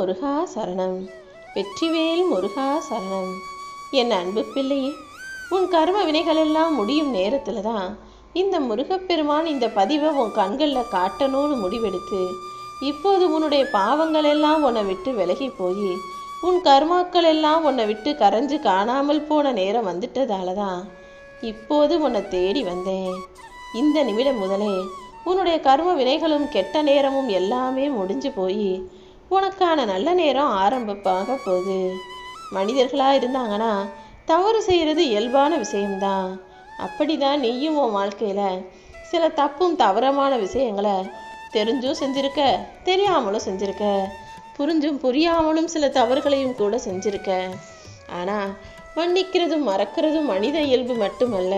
முருகா சரணம் வெற்றிவேல் முருகா சரணம் என் அன்பு பிள்ளையே உன் கர்ம வினைகளெல்லாம் முடியும் நேரத்தில் தான் இந்த முருகப்பெருமான் இந்த பதிவை உன் கண்களில் காட்டணும்னு முடிவெடுத்து இப்போது உன்னுடைய பாவங்கள் எல்லாம் உன்னை விட்டு விலகி போய் உன் கர்மாக்கள் எல்லாம் உன்னை விட்டு கரைஞ்சு காணாமல் போன நேரம் வந்துட்டதால தான் இப்போது உன்னை தேடி வந்தேன். இந்த நிமிடம் முதலே உன்னுடைய கர்ம வினைகளும் கெட்ட நேரமும் எல்லாமே முடிஞ்சு போய் உனக்கான நல்ல நேரம் ஆரம்பமாக போகுது. மனிதர்களாக இருந்தாங்கன்னா தவறு செய்கிறது இயல்பான விஷயம்தான். அப்படிதான் நீயும் உன் வாழ்க்கையில் சில தப்பும் தவறமான விஷயங்களை தெரிஞ்சும் செஞ்சிருக்க தெரியாமலும் செஞ்சிருக்க புரிஞ்சும் புரியாமலும் சில தவறுகளையும் கூட செஞ்சிருக்க. ஆனால் மன்னிக்கிறதும் மறக்கிறதும் மனித இயல்பு மட்டுமல்ல.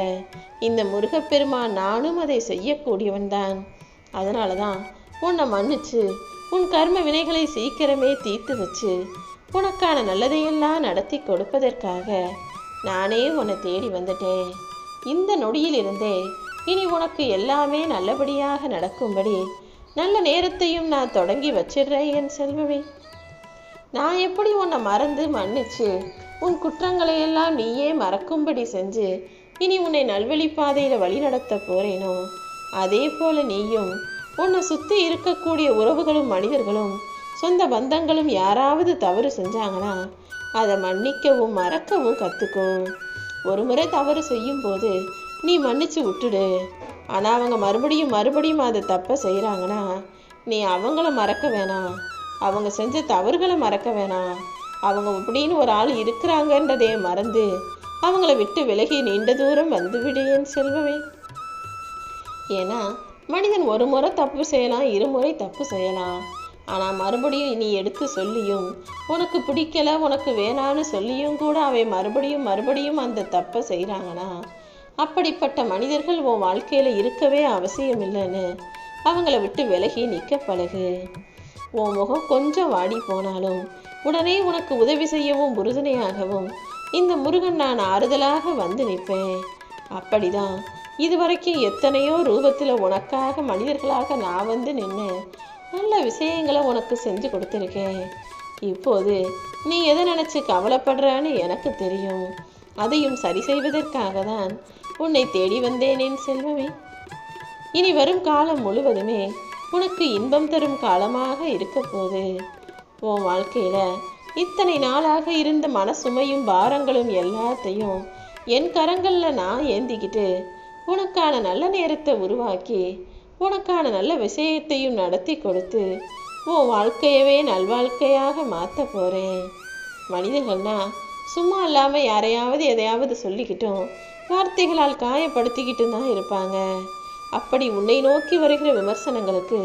இந்த முருகப்பெருமான் நானும் அதை செய்யக்கூடியவன்தான். அதனால தான் உன்னை மன்னிச்சு உன் கர்ம வினைகளை சீக்கிரமே தீர்த்து வச்சு உனக்கான நல்லதையெல்லாம் நடத்தி கொடுப்பதற்காக நானே உன்னை தேடி வந்துட்டேன். இந்த நொடியிலிருந்தே இனி உனக்கு எல்லாமே நல்லபடியாக நடக்கும்படி நல்ல நேரத்தையும் நான் தொடங்கி வச்சிடுறேன் என் செல்வமே. நான் எப்படி உன்னை மறந்து மன்னிச்சு உன் குற்றங்களை எல்லாம் நீயே மறக்கும்படி செஞ்சு இனி உன்னை நல்வழி பாதையில் வழி நடத்த போறேனோ அதே போல நீயும் உன்னை சுற்றி இருக்கக்கூடிய உறவுகளும் மனிதர்களும் சொந்த பந்தங்களும் யாராவது தவறு செஞ்சாங்கன்னா அதை மன்னிக்கவும் மறக்கவும் கற்றுக்கும் ஒரு முறை தவறு செய்யும் போது நீ மன்னிச்சு விட்டுடு. ஆனால் அவங்க மறுபடியும் மறுபடியும் அதை தப்பை செய்கிறாங்கன்னா நீ அவங்கள மறக்க வேணாம். அவங்க செஞ்ச தவறுகளை மறக்க வேணாம். அவங்க இப்படின்னு ஒரு ஆள் இருக்கிறாங்கன்றதே மறந்து அவங்கள விட்டு விலகி நீண்ட தூரம் வந்துவிடு என் செல்வமே. ஏன்னா மனிதன் ஒரு முறை தப்பு செய்யலாம் இருமுறை தப்பு செய்யலாம். ஆனால் மறுபடியும் நீ எடுத்து சொல்லியும் உனக்கு பிடிக்கல உனக்கு வேணான்னு சொல்லியும் கூட அவை மறுபடியும் மறுபடியும் அந்த தப்பை செய்கிறாங்கன்னா அப்படிப்பட்ட மனிதர்கள் உன் வாழ்க்கையில் இருக்கவே அவசியம் இல்லைன்னு அவங்கள விட்டு விலகி நிற்க பழகு. உன் முகம் கொஞ்சம் வாடி போனாலும் உடனே உனக்கு உதவி செய்யவும் உறுதுணையாகவும் இந்த முருகன் நான் ஆறுதலாக வந்து நிற்பேன். அப்படிதான் இதுவரைக்கும் எத்தனையோ ரூபத்தில் உனக்காக மனிதர்களாக நான் வந்து நின்று நல்ல விஷயங்களை உனக்கு செஞ்சு கொடுத்துருக்கேன். இப்போது நீ எதை நினச்சி கவலைப்படுறான்னு எனக்கு தெரியும். அதையும் சரி செய்வதற்காக தான் உன்னை தேடி வந்தேனேன் செல்வமே. இனி வரும் காலம் முழுவதுமே உனக்கு இன்பம் தரும் காலமாக இருக்க உன் வாழ்க்கையில் இத்தனை நாளாக இருந்த மனசுமையும் பாரங்களும் எல்லாத்தையும் என் கரங்களில் நான் ஏந்திக்கிட்டு உனக்கான நல்ல நேரத்தை உருவாக்கி உனக்கான நல்ல விஷயத்தையும் நடத்தி கொடுத்து உன் வாழ்க்கையவே நல்வாழ்க்கையாக மாற்ற போகிறேன் மனிதர்கள்னா சும்மா இல்லாமல் யாரையாவது எதையாவது சொல்லிக்கிட்டும் வார்த்தைகளால் காயப்படுத்திக்கிட்டும் தான் இருப்பாங்க. அப்படி உன்னை நோக்கி வருகிற விமர்சனங்களுக்கு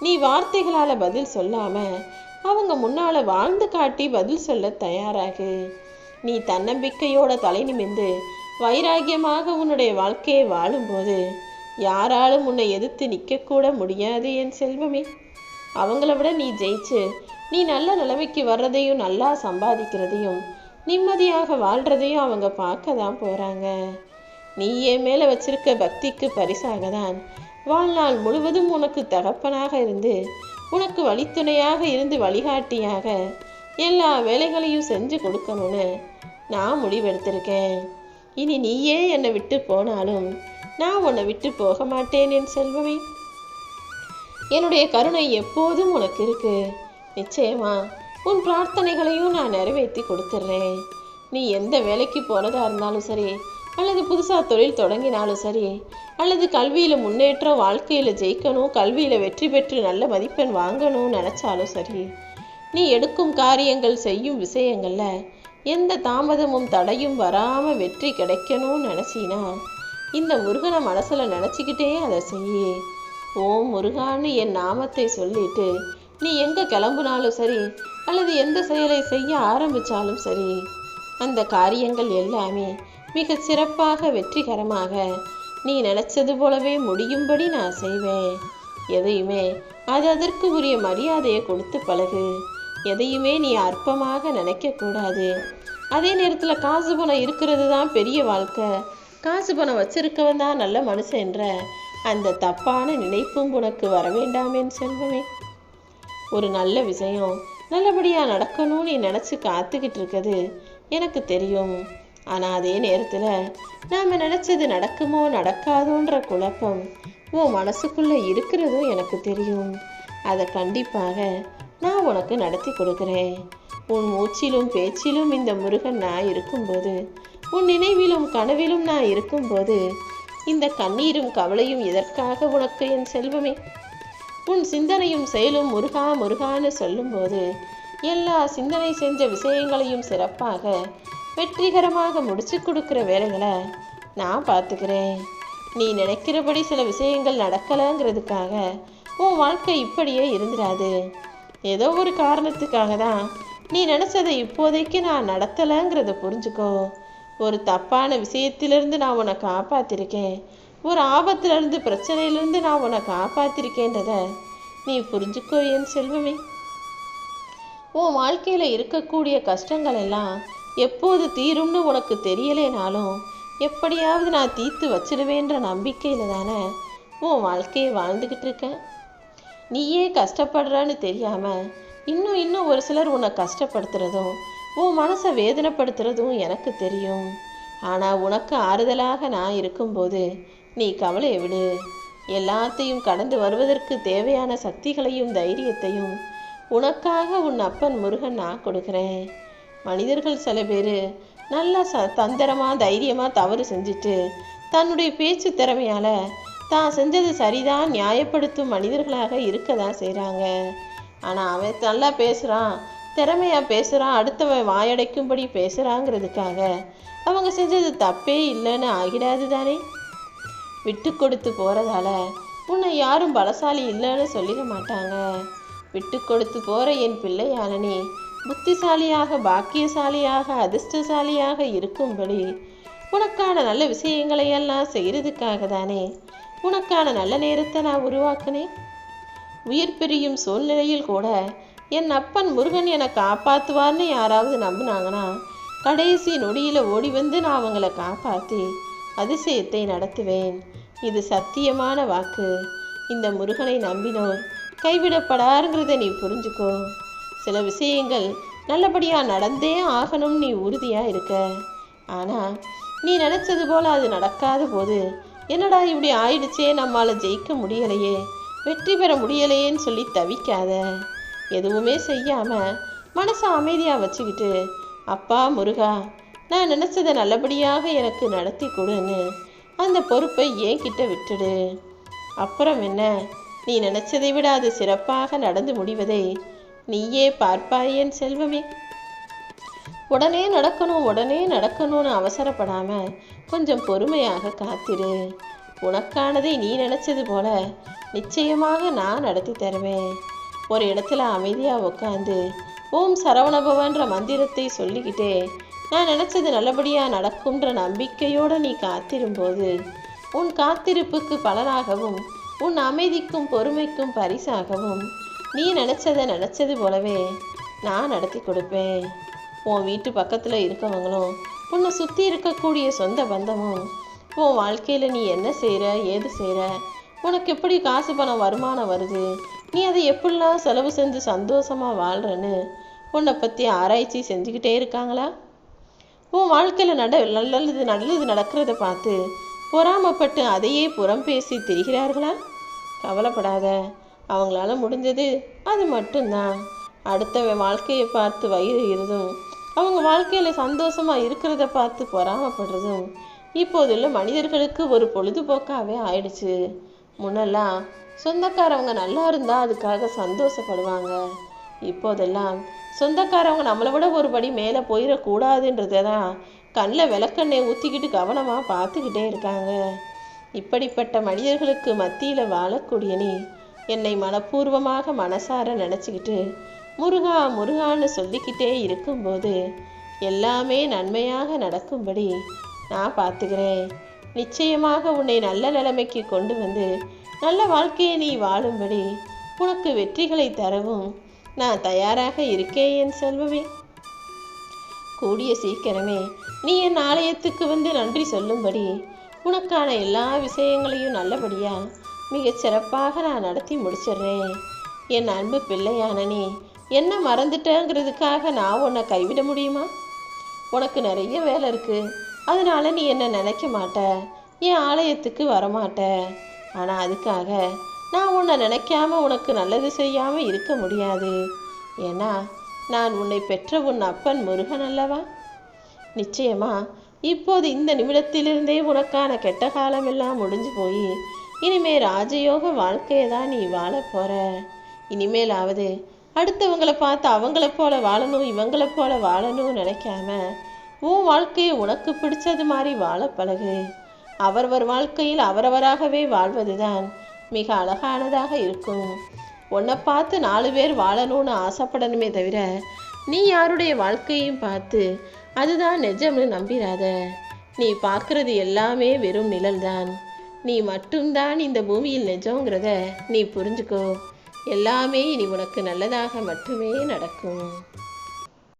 நீ வார்த்தைகளால் பதில் சொல்லாமல் அவங்க முன்னால் வாழ்ந்து காட்டி பதில் சொல்ல தயாராகு. நீ தன்னம்பிக்கையோட தலை நிமிந்து வைராகியமாக உன்னுடைய வாழ்க்கையை வாழும்போது யாராலும் உன்னை எதிர்த்து நிற்கக்கூட முடியாது என் செல்வமே. அவங்கள விட நீ ஜெயிச்சு நீ நல்ல நிலைமைக்கு வர்றதையும் நல்லா சம்பாதிக்கிறதையும் நிம்மதியாக வாழ்றதையும் அவங்க பார்க்க தான் போகிறாங்க நீயே மேலே வச்சிருக்க பக்திக்கு பரிசாக தான் வாழ்நாள் முழுவதும் உனக்கு தகப்பனாக இருந்து உனக்கு வழித்துணையாக இருந்து வழிகாட்டியாக எல்லா வேலைகளையும் செஞ்சு கொடுக்கணும்னு நான் முடிவெடுத்திருக்கேன். இனி நீயே என்னை விட்டு போனாலும் நான் உன்னை விட்டு போக மாட்டேன் என் செல்வமே. என்னுடைய கருணை எப்போதும் உனக்கு இருக்கு. நிச்சயமா உன் பிரார்த்தனைகளையும் நான் நிறைவேற்றி கொடுத்துட்றேன் நீ எந்த வேலைக்கு போனதா இருந்தாலும் சரி அல்லது புதுசாக தொழில் தொடங்கினாலும் சரி அல்லது கல்வியில் முன்னேற்றம் வாழ்க்கையில் ஜெயிக்கணும் கல்வியில் வெற்றி பெற்று நல்ல மதிப்பெண் வாங்கணும்னு நினச்சாலும் சரி நீ எடுக்கும் காரியங்கள் செய்யும் விஷயங்களில் எந்த தாமதமும் தடையும் வராமல் வெற்றி கிடைக்கணும்னு நினச்சினா? இந்த முருகனை மனசில் நினச்சிக்கிட்டே அதை செய் ஓம் முருகான்னு என் நாமத்தை சொல்லிட்டு நீ எங்கே கிளம்புனாலும் சரி அல்லது எந்த செயலை செய்ய ஆரம்பிச்சாலும் சரி அந்த காரியங்கள் எல்லாமே மிக சிறப்பாக வெற்றிகரமாக நீ நினச்சது போலவே முடியும்படி நான் செய்வேன். எதையுமே அது அதற்கு உரிய மரியாதையை கொடுத்து பழகு. எதையுமே நீ அற்பமாக நினைக்கக்கூடாது அதே நேரத்தில் காசு பணம் இருக்கிறது தான் பெரிய வாழ்க்கை. காசு பணம் வச்சிருக்கவன் தான் நல்ல மனுஷன்ற அந்த தப்பான நினைப்பும் உனக்கு வர வேண்டாமேன்னு செல்வமே. ஒரு நல்ல விஷயம் நல்லபடியாக நடக்கணும்னு நீ நினச்சி காத்துக்கிட்டு இருக்குது எனக்கு தெரியும். ஆனால் அதே நேரத்தில் நாம் நினச்சது நடக்குமோ நடக்காதோன்ற குழப்பம் உன் மனசுக்குள்ளே இருக்கிறதும் எனக்கு தெரியும். அதை கண்டிப்பாக நான் உனக்கு நடத்தி கொடுக்குறேன். உன் மூச்சிலும் பேச்சிலும் இந்த முருகன் நான் இருக்கும்போது உன் நினைவிலும் கனவிலும் நான் இருக்கும்போது இந்த கண்ணீரும் கவலையும் எதற்காக உனக்கு என் செல்வமே? உன் சிந்தனையும் செயலும் முருகா முருகான்னு சொல்லும்போது எல்லா சிந்தனை செஞ்ச விஷயங்களையும் சிறப்பாக வெற்றிகரமாக முடிச்சு கொடுக்குற வேலைகளை நான் பார்த்துக்கிறேன். நீ நினைக்கிறபடி சில விஷயங்கள் நடக்கலைங்கிறதுக்காக உன் வாழ்க்கை இப்படியே இருந்துடாது ஏதோ ஒரு காரணத்துக்காக தான் நீ நினச்சதை இப்போதைக்கு நான் நடத்தலைங்கிறத புரிஞ்சுக்கோ. ஒரு தப்பான விஷயத்திலிருந்து நான் உன்னை காப்பாத்திருக்கேன். ஒரு ஆபத்திலிருந்து பிரச்சனையிலிருந்து நான் உன்னை காப்பாத்திருக்கேன்றத நீ புரிஞ்சுக்கோ என் செல்வமே. உன் வாழ்க்கையில் இருக்கக்கூடிய கஷ்டங்கள் எல்லாம் எப்போது தீரும்னு உனக்கு தெரியலேனாலும் எப்படியாவது நான் தீர்த்து வச்சிடுவேன்ற நம்பிக்கையில் தானே உன் வாழ்க்கையை வாழ்ந்துக்கிட்டு இருக்கேன். நீயே கஷ்டப்படுறன்னு தெரியாமல் இன்னும் இன்னும் ஒரு சிலர் உன்னை கஷ்டப்படுத்துறதும் உன் மனசை வேதனைப்படுத்துறதும் எனக்கு தெரியும். ஆனால் உனக்கு ஆறுதலாக நான் இருக்கும்போது நீ கவலையை விடு. எல்லாத்தையும் கடந்து வருவதற்கு தேவையான சக்திகளையும் தைரியத்தையும் உனக்காக உன் அப்பன் முருகன் நான் கொடுக்குறேன். மனிதர்கள் சில பேர் நல்லா ச தந்திரமாக தைரியமாக தவறு செஞ்சுட்டு தன்னுடைய பேச்சு திறமையால் தான் செஞ்சது சரிதான் நியாயப்படுத்தும் மனிதர்களாக இருக்க தான் செய்கிறாங்க ஆனால் அவன் நல்லா பேசுகிறான் திறமையாக பேசுகிறான் அடுத்தவன் வாயடைக்கும்படி பேசுகிறாங்கிறதுக்காக அவங்க செஞ்சது தப்பே இல்லைன்னு ஆகிடாது தானே. விட்டு கொடுத்து போகிறதால உன்னை யாரும் பலசாலி இல்லைன்னு சொல்லிட மாட்டாங்க. விட்டு கொடுத்து போகிற என் பிள்ளையான புத்திசாலியாக பாக்கியசாலியாக அதிர்ஷ்டசாலியாக இருக்கும்படி உனக்கான நல்ல விஷயங்களை எல்லாம் செய்கிறதுக்காக தானே. உனக்கான நல்ல நேரத்தை நான் உருவாக்குனேன். உயிர் பிரியும் சூழ்நிலையில் கூட என் அப்பன் முருகன் என்னை காப்பாற்றுவார்னு யாராவது நம்பினாங்கன்னா கடைசி நொடியில் ஓடி வந்து நான் அவங்கள காப்பாற்றி அதிசயத்தை நடத்துவேன். இது சத்தியமான வாக்கு. இந்த முருகனை நம்பினோர் கைவிடப்படாருங்கிறத நீ புரிஞ்சுக்கோ. சில விஷயங்கள் நல்லபடியாக நடந்தே ஆகணும் நீ உறுதியாக இருக்க. ஆனால் நீ நினச்சது போல் அது நடக்காத போது என்னடா இப்படி ஆயிடுச்சே நம்மால் ஜெயிக்க முடியலையே. வெற்றி பெற முடியலையேன்னு சொல்லி தவிக்காத. எதுவுமே செய்யாமல் மனசை அமைதியாக வச்சுக்கிட்டு அப்பா முருகா நான் நினச்சதை நல்லபடியாக எனக்கு நடத்தி கொடுன்னு அந்த பொறுப்பை என்கிட்ட விட்டுடு. அப்புறம் என்ன? நீ நினச்சதை விட அது சிறப்பாக நடந்து முடிவதை நீயே பார்ப்பாயேன் செல்வமே. உடனே நடக்கணும் உடனே நடக்கணும்னு அவசரப்படாமல் கொஞ்சம் பொறுமையாக காத்திரு. உனக்கானதை நீ நினைச்சது போல நிச்சயமாக நான் நடத்தி தருவேன். ஒரு இடத்துல அமைதியாக உட்காந்து ஓம் சரவணபவன்ற மந்திரத்தை சொல்லிக்கிட்டே நான் நினச்சது நல்லபடியாக நடக்கும்ன்ற நம்பிக்கையோடு நீ காத்திரும்போது உன் காத்திருப்புக்கு பலனாகவும் உன் அமைதிக்கும் பொறுமைக்கும் பரிசாகவும் நீ நினச்சதை நினச்சது போலவே நான் நடத்தி கொடுப்பேன். உன் வீட்டு பக்கத்தில் இருக்கவங்களும் உன்னை சுற்றி இருக்கக்கூடிய சொந்த பந்தமும் உன் வாழ்க்கையில் நீ என்ன செய்கிற ஏது செய்கிற உனக்கு எப்படி காசு பணம் வருமானம் வருது? நீ அதை எப்படிலாம் செலவு செஞ்சு சந்தோஷமாக வாழ்கிறன்னு உன்னை பற்றி ஆராய்ச்சி செஞ்சுக்கிட்டே இருக்காங்களா? உன் வாழ்க்கையில் நட நல்லது நல்லது நடக்கிறத பார்த்து பொறாமப்பட்டு அதையே புறம் பேசி திரிகிறார்களா? கவலைப்படாத. அவங்களால முடிஞ்சது அது மட்டும்தான். அடுத்தவன் வாழ்க்கையை பார்த்து வயிறு இருதும். அவங்க வாழ்க்கையில் சந்தோஷமாக இருக்கிறத பார்த்து பொறாமப்படுறதும் இப்போதுள்ள மனிதர்களுக்கு ஒரு பொழுதுபோக்காகவே ஆயிடுச்சு. முன்னெல்லாம் சொந்தக்காரவங்க நல்லா இருந்தால் அதுக்காக சந்தோஷப்படுவாங்க. இப்போதெல்லாம் சொந்தக்காரவங்க நம்மளை விட ஒரு படி மேலே போயிடக்கூடாதுன்றதை தான் கண்ணில் விளக்கெண்ணெய் ஊற்றிக்கிட்டு கவனமாக பார்த்துக்கிட்டே இருக்காங்க. இப்படிப்பட்ட மனிதர்களுக்கு மத்தியில் வாழக்கூடிய நீ என்னை மனப்பூர்வமாக மனசார நினச்சிக்கிட்டு முருகா முருகான்னு சொல்லிக்கிட்டே இருக்கும்போது எல்லாமே நன்மையாக நடக்கும்படி நான் பார்த்துக்கிறேன். நிச்சயமாக உன்னை நல்ல நிலைமைக்கு கொண்டு வந்து நல்ல வாழ்க்கையை நீ வாழும்படி உனக்கு வெற்றிகளை தரவும் நான் தயாராக இருக்கேன் என் செல்வமே. கூடிய சீக்கிரமே நீ என் ஆலயத்துக்கு வந்து நன்றி சொல்லும்படி உனக்கான எல்லா விஷயங்களையும் நல்லபடியாக மிகச் சிறப்பாக நான் நடத்தி முடிச்சிடுறேன். என் அன்பு பிள்ளையான நீ என்ன மறந்துட்டேங்கிறதுக்காக நான் உன்னை கைவிட முடியுமா? உனக்கு நிறைய வேலை இருக்குது அதனால் நீ என்ன நினைக்க மாட்ட? என் ஆலயத்துக்கு வரமாட்ட. ஆனால் அதுக்காக நான் உன்னை நினைக்காம உனக்கு நல்லது செய்யாமல் இருக்க முடியாது. ஏன்னா நான் உன்னை பெற்ற உன் அப்பன் முருகன் அல்லவா? நிச்சயமா இப்போது இந்த நிமிடத்திலிருந்தே உனக்கான கெட்ட காலமெல்லாம் முடிஞ்சு போய் இனிமே ராஜயோக வாழ்க்கையை தான் நீ வாழப் போற. இனிமேலாவது அடுத்தவங்களை பார்த்து அவங்கள போல வாழணும் இவங்களை போல வாழணும்னு நினைக்காம உன் வாழ்க்கையை உனக்கு பிடிச்சது மாதிரி வாழ பழகு. அவரவர் வாழ்க்கையில் அவரவராகவே வாழ்வதுதான் மிக அழகானதாக இருக்கும். உன்னை பார்த்து நாலு பேர் வாழணும்னு ஆசைப்படணுமே தவிர நீ யாருடைய வாழ்க்கையும் பார்த்து அதுதான் நிஜம்னு நம்பிராத நீ பார்க்கறது எல்லாமே வெறும் நிழல்தான். நீ மட்டும்தான் இந்த பூமியில் நிஜங்கிறத நீ புரிஞ்சுக்கோ. எல்லாமே இனி உனக்கு நல்லதாக மட்டுமே நடக்கும்.